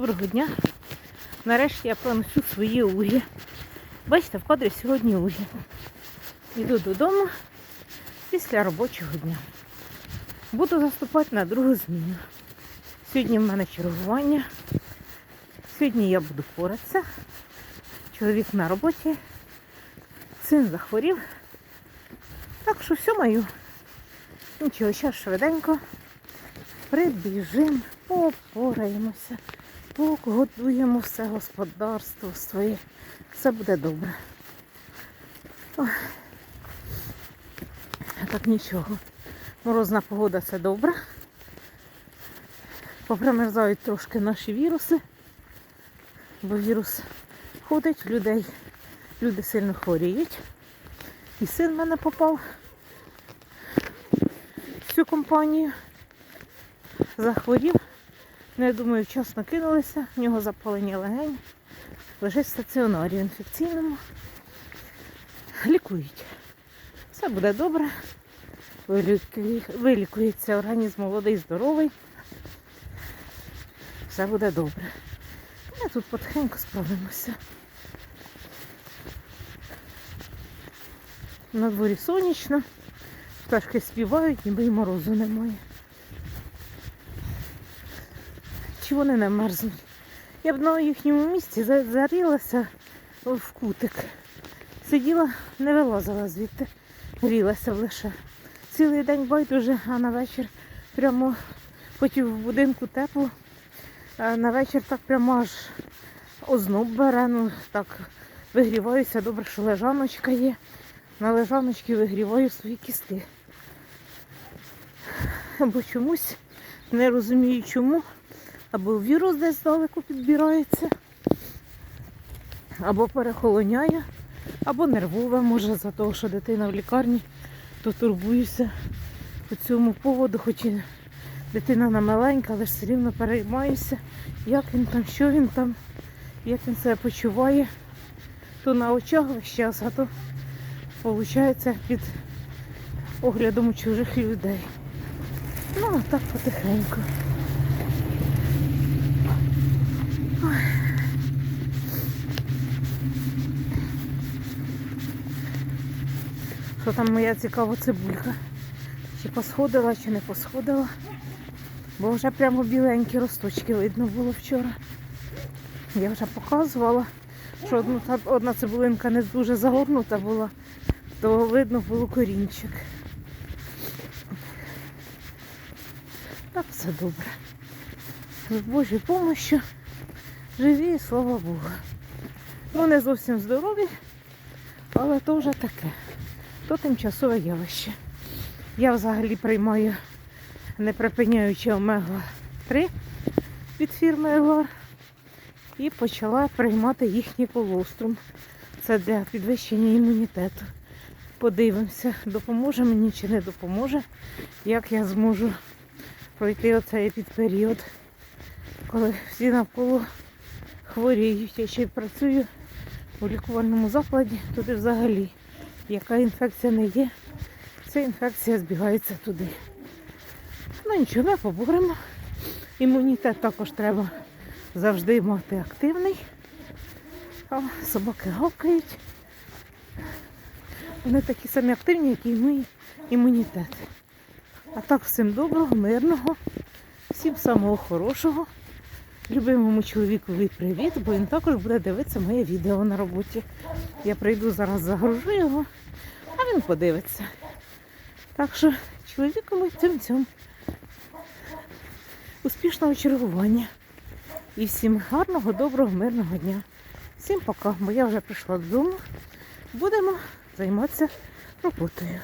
доброго дня. Нарешті я пронесу свої угі. Бачите, в кадрі сьогодні угі. Йду додому після робочого дня. Буду заступати на другу зміну. Сьогодні в мене чергування. Сьогодні я буду поратися. Чоловік на роботі. Син захворів. Так що все маю. Нічого, зараз швиденько. Прибіжимо, попораємося, погодуємо все господарство своє. Все буде добре. Ой. Так нічого. Морозна погода це добре. Попримерзають трошки наші віруси, бо вірус ходить, людей, люди сильно хворіють. І син в мене попав в цю компанію захворів. Ну, я думаю, вчасно кинулися, в нього запалення легень. Лежить в стаціонарі інфекційному. Лікують. Все буде добре. Вилікується організм молодий, здоровий. Все буде добре. Ми тут потихеньку справимося. На дворі сонячно, пташки співають, ніби й морозу немає. Чи вони не мерзнуть. Я б на їхньому місці за- зарілася в кутик. Сиділа, не вилазила звідти, грілася лише. Цілий день байдуже, а на вечір прямо хотів в будинку тепло, а на вечір так прямо аж озноб бере, ну так вигріваюся, добре, що лежаночка є. На лежаночці вигріваю свої кістки. Бо чомусь не розумію чому або вірус десь здалеку підбирається, або перехолоняє, або нервове, може, за того, що дитина в лікарні, то турбуюся по цьому поводу, хоч і дитина не маленька, але ж все рівно переймаюся, як він там, що він там, як він себе почуває. То на очах весь час, а то виходить під оглядом чужих людей. Ну, а так потихеньку. Що там моя цікава цибулька? Чи посходила, чи не посходила. Бо вже прямо біленькі росточки видно було вчора. Я вже показувала, що одну, одна цибулинка не дуже загорнута була, то видно було корінчик. Так все добре. З Божою помощю живі, слава Богу. Ну, не зовсім здорові, але то вже таке. То тимчасове явище. Я взагалі приймаю не припиняючи омега-3 від фірми Елар і почала приймати їхній колострум. Це для підвищення імунітету. Подивимося, допоможе мені чи не допоможе, як я зможу пройти оцей підперіод, коли всі навколо хворіють. Я ще й працюю у лікувальному закладі, туди взагалі. Яка інфекція не є, ця інфекція збігається туди. Ну нічого, ми поборемо. Імунітет також треба завжди мати активний. А собаки гавкають. Вони такі самі активні, як і мій імунітет. А так всім доброго, мирного, всім самого хорошого. Любимому чоловікові привіт, бо він також буде дивитися моє відео на роботі. Я прийду зараз, загружу його, а він подивиться. Так що чоловікові цим цьому успішного чергування. І всім гарного, доброго, мирного дня. Всім пока, бо я вже прийшла додому. Будемо займатися роботою.